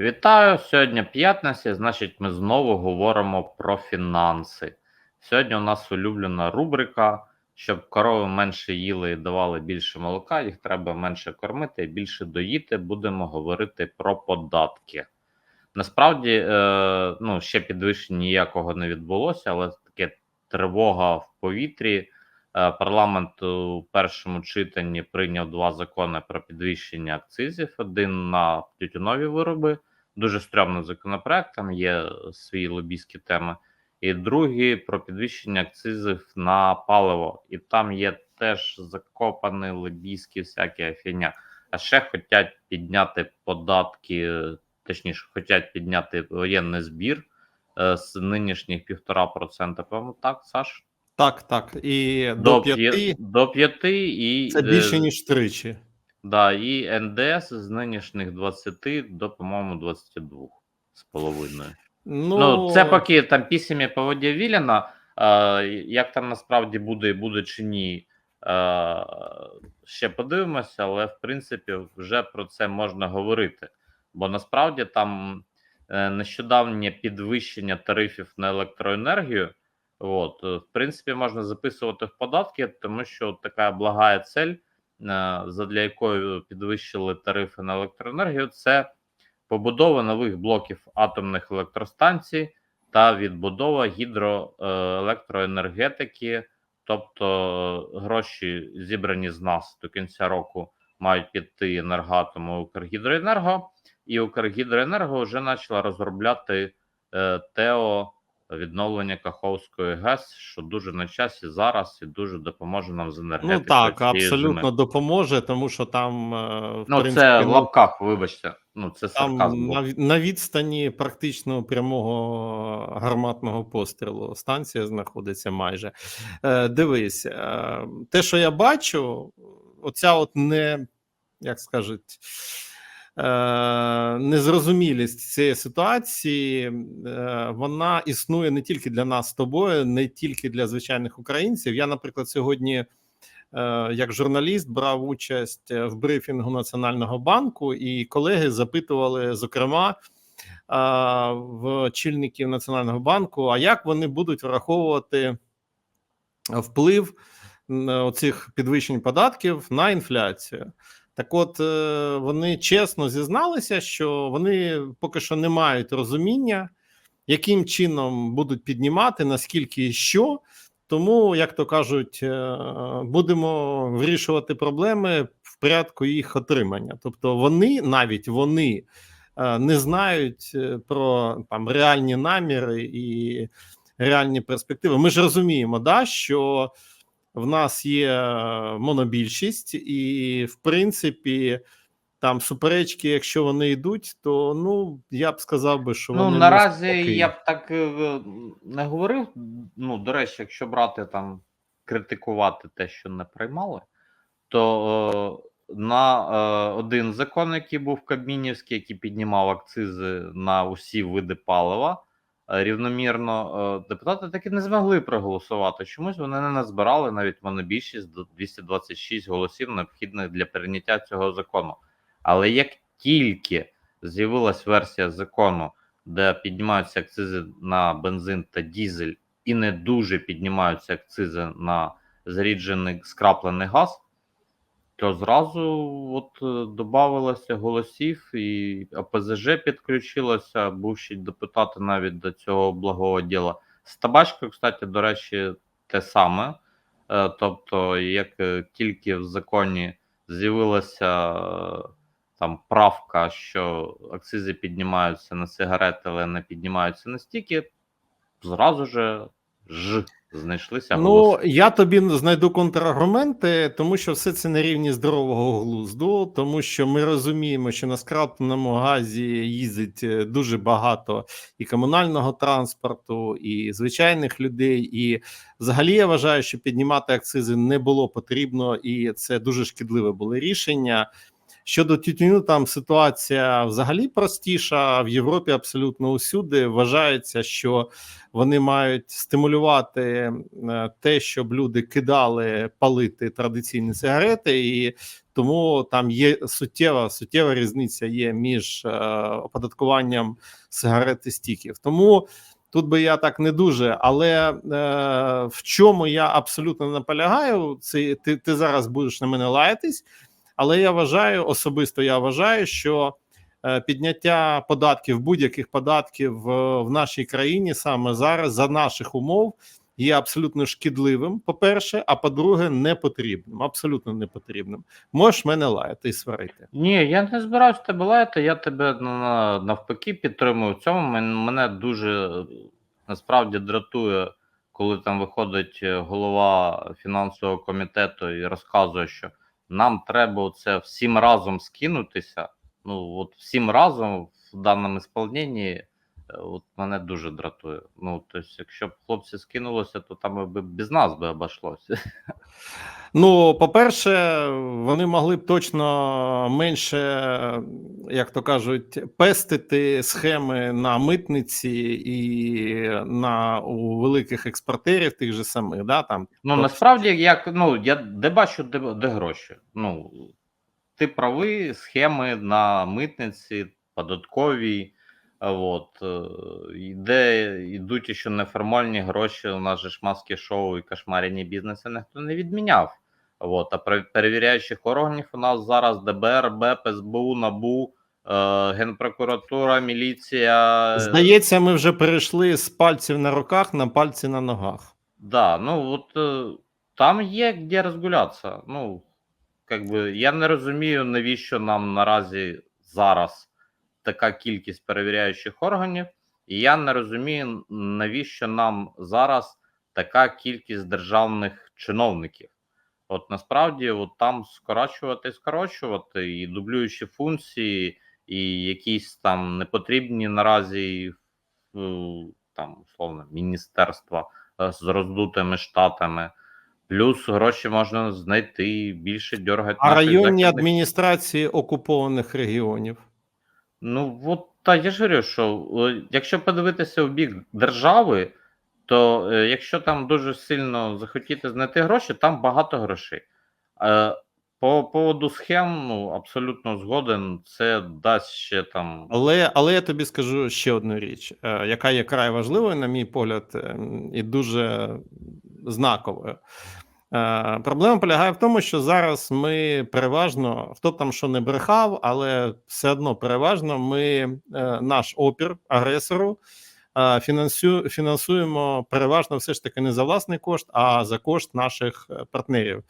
Вітаю! Сьогодні п'ятниця, значить, ми знову говоримо про фінанси. Сьогодні у нас улюблена рубрика, щоб корови менше їли і давали більше молока, їх треба менше кормити і більше доїти. Будемо говорити про податки. Насправді, е, ну, ще підвищення ніякого не відбулося, але таке тривога в повітрі. Е, Парламент у першому читанні прийняв два закони про підвищення акцизів: один на тютюнові вироби, дуже стрьомний законопроект, там є свої лобійські теми, і другий про підвищення акцизів на паливо. І там є теж закопані лобійські всякі афіня. А ще хочуть підняти податки, точніше, хочуть підняти воєнний збір е, з нинішніх півтора процента. По-моєму, так, Саш? Так, так. І до До п'яти до п'яти і це більше, е, ніж тричі. Да, і НДС з нинішніх 20 до, по-моєму, 22 з половиною. Ну, Ну, це поки там піснями по воді Віляна. Е, як там насправді буде і буде чи ні, е, ще подивимося, але в принципі вже про це можна говорити. Бо насправді там е, нещодавнє підвищення тарифів на електроенергію. От, в принципі, можна записувати в податки, тому що така благая цель, задля якої підвищили тарифи на електроенергію, це побудова нових блоків атомних електростанцій та відбудова гідроелектроенергетики, тобто е, гроші зібрані з нас до кінця року мають піти енергатому Укргідроенерго, і Укргідроенерго вже почала розробляти е, ТЕО відновлення Каховської ГЕС, що дуже на часі зараз і дуже допоможе нам з енергетикою. ну так, абсолютно зими. допоможе, тому що там е, в Ну, принципі, це в ну, лапках, вибачте. Ну, це там на, на відстані практично прямого гарматного пострілу станція знаходиться майже. Е, дивись, е, те, що я бачу, оця от не, як скажуть, незрозумілість цієї ситуації, е, вона існує не тільки для нас з тобою, не тільки для звичайних українців. Я, наприклад, сьогодні. е, Як журналіст брав участь е, в брифінгу Національного банку, і колеги запитували, зокрема, в очільників Національного банку, а як вони будуть враховувати вплив м, оцих підвищень податків на інфляцію. Так, от е, вони чесно зізналися, що вони поки що не мають розуміння, яким чином будуть піднімати, наскільки і що. Тому, як то кажуть, е, будемо вирішувати проблеми в порядку їх отримання. Тобто, вони навіть вони е, не знають про там реальні наміри і реальні перспективи. Ми ж розуміємо, да, що в нас є е, монобільшість, і в принципі. Там суперечки, якщо вони йдуть, то ну я б сказав би, що Ну, вони наразі навпаки. я б так е, не говорив. Ну, до речі, якщо брати там критикувати те, що не приймали, то е, на е, один закон, який був Кабмінівський, який піднімав акцизи на усі види палива, рівномірно е, депутати таки не змогли проголосувати. Чомусь вони не назбирали навіть монобільшість до 226 голосів, необхідних для прийняття цього закону. Але як тільки з'явилась версія закону, де піднімаються акцизи на бензин та дізель, і не дуже піднімаються акцизи на зріджений скраплений газ, то зразу от е, додавалося голосів, і ОПЗЖ підключилося, бувші депутати навіть до цього благого діла. З табачкою, кстати, до речі, те саме. Е, Тобто, як е, тільки в законі з'явилася там правка, що акцизи піднімаються на сигарети, але не піднімаються на стільки, зразу же ж знайшлися Ну, я тобі знайду контраргументи, тому що все це на рівні здорового глузду, тому що ми розуміємо, що на скрапленому газі їздить е, дуже багато і комунального транспорту, і звичайних людей. І взагалі я вважаю, що піднімати акцизи не було потрібно, і це дуже шкідливе було рішення. Щодо тютюню, там ситуація взагалі простіша. В Європі абсолютно усюди вважається, що вони мають стимулювати е, те, щоб люди кидали палити традиційні сигарети, і тому там є суттєва суттєва різниця є між е, оподаткуванням сигарет і стіків. Тому тут би я так не дуже. Але е, в чому я абсолютно наполягаю, це ти, ти зараз будеш на мене лаятись. Але я вважаю, особисто я вважаю, що е, підняття податків, будь-яких податків в, в нашій країні саме зараз за наших умов є абсолютно шкідливим. По-перше, а по-друге, не потрібним. Абсолютно не потрібним. Можеш мене лаяти і сварити. Ні, я не збираюсь тебе лаяти, я тебе на- на- навпаки підтримую в цьому. Мене дуже е, насправді дратує, коли там виходить е, голова фінансового комітету і розказує, що нам треба це всім разом скинутися. Ну, от всім разом в даному сповненні, е, от мене дуже дратує. Ну, тобто, якщо б хлопці скинулися, то там би без нас би обійшлося. Ну, по-перше, вони могли б точно менше, як то кажуть, пестити схеми на митниці і на у великих експортерів тих же самих. Да, там Ну, Тобто- насправді, як ну я де бачу, де, де гроші. Ну, ти правий, схеми на митниці, податковій, от, е, і де йдуть ще неформальні гроші. У нас же ж маски шоу і кошмарені бізнеси ніхто не відміняв. От, а перевіряючих органів у нас зараз ДБР, БЕП, СБУ, НАБУ, е, Генпрокуратура, міліція. здається, ми вже перейшли з пальців на руках на пальці на ногах. Да, ну от е, там є де розгулятися. Ну, как би, я не розумію, навіщо нам наразі зараз така кількість перевіряючих органів, і я не розумію, навіщо нам зараз така кількість державних чиновників. От насправді, от там скорочувати, скорочувати, і дублюючі функції, і якісь там непотрібні наразі там, условно, міністерства е, з роздутими штатами. Плюс гроші можна знайти більше дьоргати. А районні західних- адміністрації окупованих регіонів. Ну от та я ж говорю, що якщо подивитися в бік держави, то е, якщо там дуже сильно захотіти знайти гроші, там багато грошей. Е, по поводу схем, ну абсолютно згоден, це дасть ще там. Але, але я тобі скажу ще одну річ, е, яка є край важливою, на мій погляд, і дуже знаковою. Проблема полягає в тому, що зараз ми переважно, хто там що не брехав, але все одно переважно ми наш опір агресору фінансуємо переважно все ж таки не за власний кошт, а за кошт наших е, партнерів.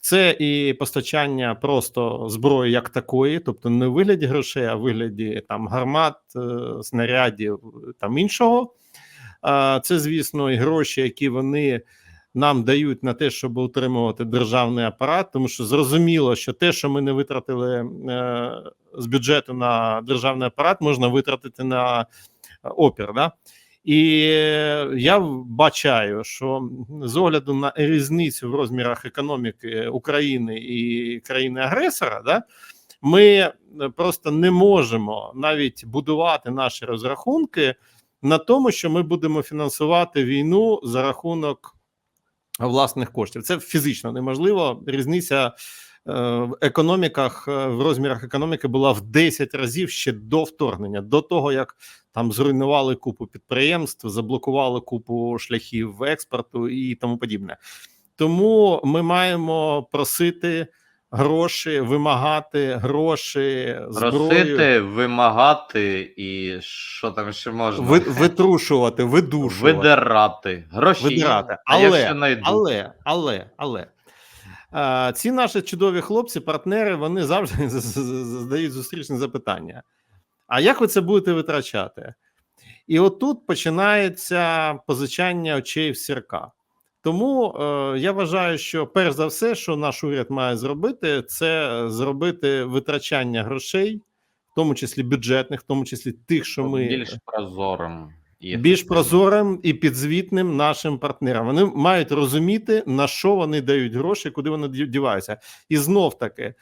Це і постачання просто зброї як такої, тобто не в вигляді грошей, а в вигляді там гармат, е, снарядів там іншого. Це, звісно, і гроші, які вони нам дають на те, щоб утримувати державний апарат, тому що зрозуміло, що те, що ми не витратили е, з бюджету на державний апарат, можна витратити на опір. Да? І я бачаю, що з огляду на різницю в розмірах економіки України і країни-агресора, да, ми просто не можемо навіть будувати наші розрахунки на тому, що ми будемо фінансувати війну за рахунок власних коштів. Це фізично неможливо. Різниця в економіках, е, в розмірах економіки була в 10 разів ще до вторгнення, до того як там зруйнували купу підприємств, заблокували купу шляхів експорту і тому подібне. Тому ми маємо просити гроші, вимагати гроші, зброю, Просити, вимагати і що там ще можна? ви, витрушувати, видушувати. Видирати. Гроші. Видирати. Але, знайду. але, але, але. Ці наші чудові хлопці, партнери, вони завжди задають зустрічне запитання: а як ви це будете витрачати? І отут починається позичання очей в сірка. Тому е, я вважаю, що перш за все, що наш уряд має зробити, це зробити витрачання грошей, в тому числі бюджетних, в тому числі тих, що ми більш прозорим. І більш прозорим і підзвітним нашим партнерам. Вони мають розуміти, на що вони дають гроші, куди вони діваються. І знов таки,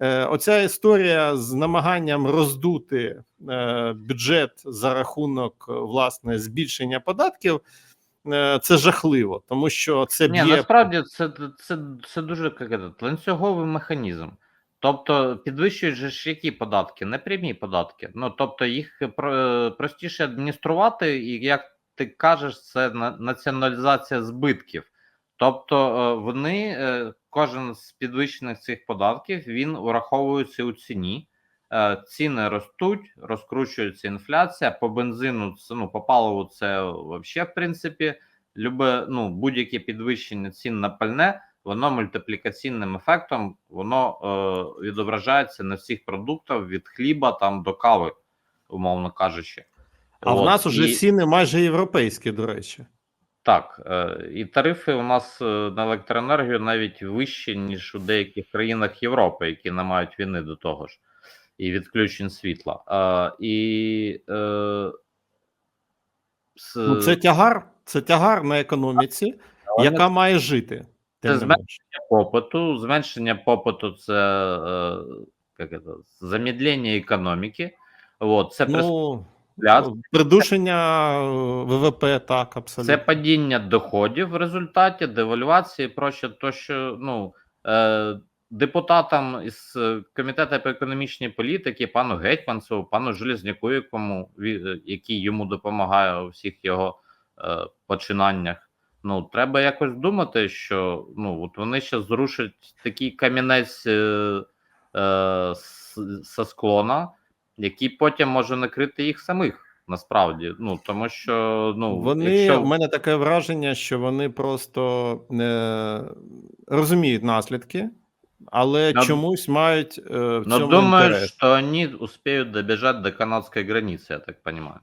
Е, Оця історія з намаганням роздути е, бюджет за рахунок е, власне збільшення податків. Це жахливо, тому що це Ні, б'є насправді це, це, це дуже як ланцюговий механізм. Тобто підвищують же ж які податки? Непрямі податки. Ну тобто їх про- простіше адмініструвати, і як ти кажеш, це націоналізація збитків. Тобто е, вони, е, кожен з підвищених цих податків він ураховується у ціні. Е, Ціни ростуть, розкручується інфляція. По бензину, ну, по паливу це взагалі, в принципі, любе, ну, будь-яке підвищення цін на пальне, воно мультиплікаційним ефектом воно е, відображається на всіх продуктах від хліба там до кави, умовно кажучи. А в нас уже і- ціни майже європейські, до речі. так, е, і тарифи у нас е, на електроенергію навіть вищі, ніж у деяких країнах Європи, які не мають війни до того ж, і відключень світла. Е, і е, с- Ну, це тягар, це тягар на економіці, яка має жити. Це зменшення менше. попиту. Зменшення попиту це е, як це, замедлення економіки. От, це Ну, придушення е, ВВП, так, Це абсолютно. падіння доходів в результаті девальвації, проще, то що ну е, депутатам із комітету по економічній політики, пану Гетьманцеву, пану Железняку, якому який йому допомагає у всіх його е, починаннях. Ну треба якось думати, що ну от вони ще зрушать такий камінець е, е, со склона, який потім може накрити їх самих. Насправді, ну тому що ну Вони якщо... в мене таке враження, що вони просто е, розуміють наслідки, але Ну, чомусь мають е, в Но цьому думаю, інтерес. что они успеют добежать до канадской границы, я так понимаю.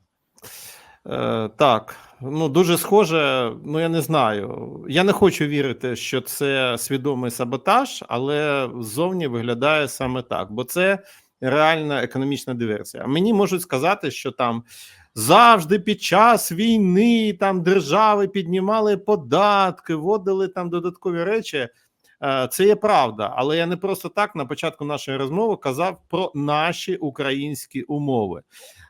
Е, так, ну дуже схоже. Ну я не знаю. Я не хочу вірити, що це свідомий саботаж, але ззовні виглядає саме так, бо це реальна економічна диверсія. Мені можуть сказати, що там завжди під час війни там держави піднімали податки, вводили там додаткові речі. Е, Це є правда, але я не просто так на початку нашої розмови казав про наші українські умови.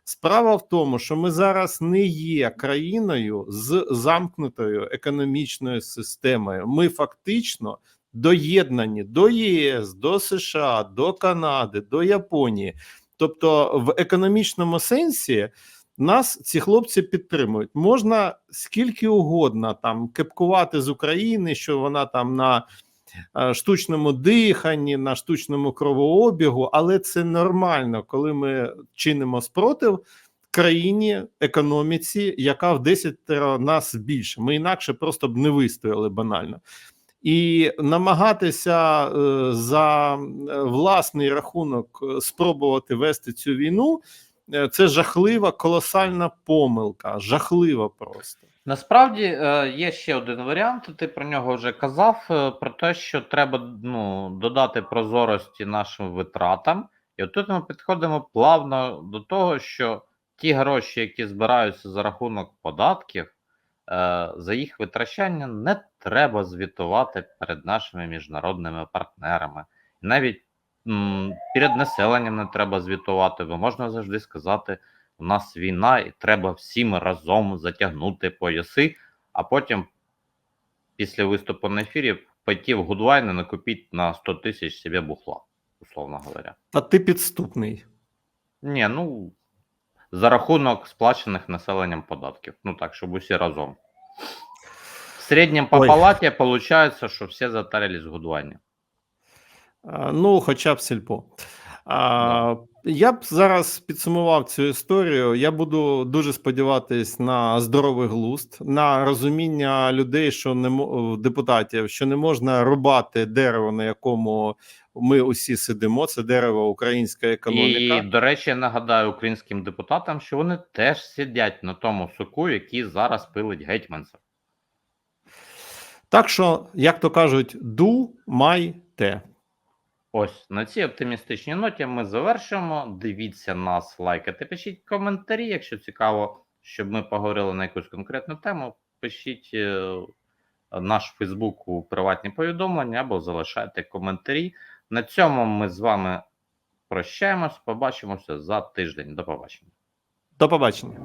Справа в тому, що ми зараз не є країною з замкнутою економічною системою. Ми фактично доєднані до ЄС, до США, до Канади, до Японії. Тобто, в економічному сенсі нас ці хлопці підтримують. Можна скільки угодно там кепкувати з України, що вона там на штучному диханні, на штучному кровообігу, але це нормально, коли ми чинимо спротив країні, економіці, яка в 10 нас більше. Ми інакше просто б не вистояли банально. І намагатися е, за е, власний рахунок е, спробувати вести цю війну. е, Це жахлива, колосальна помилка, жахлива просто. Насправді е, є ще один варіант. Ти про нього вже казав: е, про те, що треба ну, додати прозорості нашим витратам. І от тут ми підходимо плавно до того, що ті гроші, які збираються за рахунок податків, е, за їх витрачання не треба звітувати перед нашими міжнародними партнерами. Навіть перед населенням не треба звітувати, бо можна завжди сказати: у нас війна, і треба всім разом затягнути пояси, а потім, після виступу на ефірі, пойти в Гудвайн і накупіть на 100 тисяч собі бухла, условно говоря. Та ти підступний. Ні, ну за рахунок сплачених населенням податків. Ну так, щоб усі разом. В середньому по Ой. палаті виходить, що всі затарились в Гудвайні. Ну, хоча б сільпо. А, Я б зараз підсумував цю історію. Я буду дуже сподіватись на здоровий глузд, на розуміння людей, що не мо- депутатів, що не можна рубати дерево, на якому ми усі сидимо. Це дерево українська економіка. І, до речі, нагадаю українським депутатам, що вони теж сидять на тому суку, який зараз пилить гетьманцев. Так що, як то кажуть, думайте. Ось на цій оптимістичній ноті ми завершуємо. Дивіться нас, лайкайте, пишіть коментарі, якщо цікаво, щоб ми поговорили на якусь конкретну тему. Пишіть е, наш Фейсбук у приватні повідомлення або залишайте коментарі. На цьому ми з вами прощаємось. Побачимося за тиждень. До побачення. До побачення.